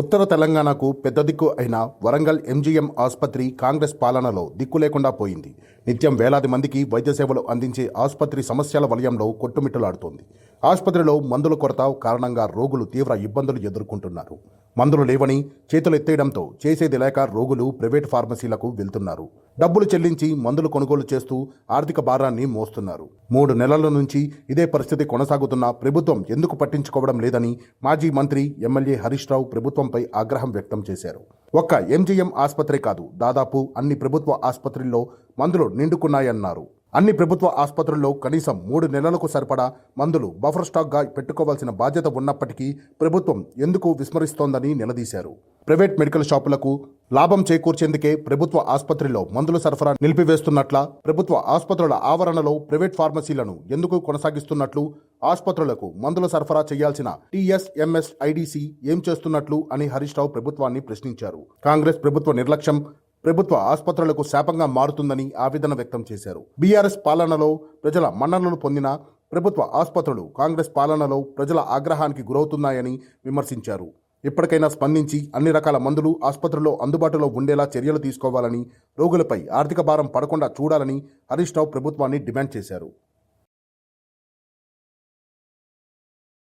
ఉత్తర తెలంగాణకు పెద్ద దిక్కు అయిన వరంగల్ ఎంజీఎం ఆసుపత్రి కాంగ్రెస్ పాలనలో దిక్కు లేకుండా పోయింది. నిత్యం వేలాది మందికి వైద్య సేవలు అందించే ఆసుపత్రి సమస్యల వలయంలో కొట్టుమిట్టలాడుతోంది. ఆసుపత్రిలో మందుల కొరత కారణంగా రోగులు తీవ్ర ఇబ్బందులు ఎదుర్కొంటున్నారు. మందులు లేవని చేతులు ఎత్తేయడంతో చేసేది లేక రోగులు ప్రైవేట్ ఫార్మసీలకు వెళ్తున్నారు. డబ్బులు చెల్లించి మందులు కొనుగోలు చేస్తూ ఆర్థిక భారాన్ని మోస్తున్నారు. మూడు నెలల నుంచి ఇదే పరిస్థితి కొనసాగుతున్న ప్రభుత్వం ఎందుకు పట్టించుకోవడం లేదని మాజీ మంత్రి ఎమ్మెల్యే హరీష్ రావు ప్రభుత్వంపై ఆగ్రహం వ్యక్తం చేశారు. ఒక్క ఎంజీఎం ఆసుపత్రి కాదు దాదాపు అన్ని ప్రభుత్వ ఆసుపత్రుల్లో మందులు నిండుకున్నాయన్నారు. అన్ని ప్రభుత్వ ఆసుపత్రుల్లో కనీసం మూడు నెలలకు సరిపడా మందులు బఫర్ స్టాక్గా పెట్టుకోవాల్సిన బాధ్యత ఉన్నప్పటికీ ప్రభుత్వం ఎందుకు విస్మరిస్తోందని నిలదీశారు. ప్రైవేట్ మెడికల్ షాపులకు లాభం చేకూర్చేందుకే ప్రభుత్వ ఆసుపత్రిలో మందుల సరఫరా నిలిపివేస్తున్నట్ల ప్రభుత్వ ఆసుపత్రుల ఆవరణలో ప్రైవేట్ ఫార్మసీలను ఎందుకు కొనసాగిస్తున్నట్లు ఆసుపత్రులకు మందుల సరఫరా చేయాల్సిన టీఎస్ఎంఎస్ ఐడిసి ఏం చేస్తున్నట్లు అని హరీష్ రావు ప్రభుత్వాన్ని ప్రశ్నించారు. కాంగ్రెస్ ప్రభుత్వ నిర్లక్ష్యం ప్రభుత్వ ఆసుపత్రులకు శాపంగా మారుతుందని ఆవేదన వ్యక్తం చేశారు. బీఆర్ఎస్ పాలనలో ప్రజల మన్ననలు పొందిన ప్రభుత్వ ఆసుపత్రులు కాంగ్రెస్ పాలనలో ప్రజల ఆగ్రహానికి గురవుతున్నాయని విమర్శించారు. ఇప్పటికైనా స్పందించి అన్ని రకాల మందులు ఆసుపత్రుల్లో అందుబాటులో ఉండేలా చర్యలు తీసుకోవాలని రోగులపై ఆర్థిక భారం పడకుండా చూడాలని హరీష్ రావు ప్రభుత్వాన్ని డిమాండ్ చేశారు.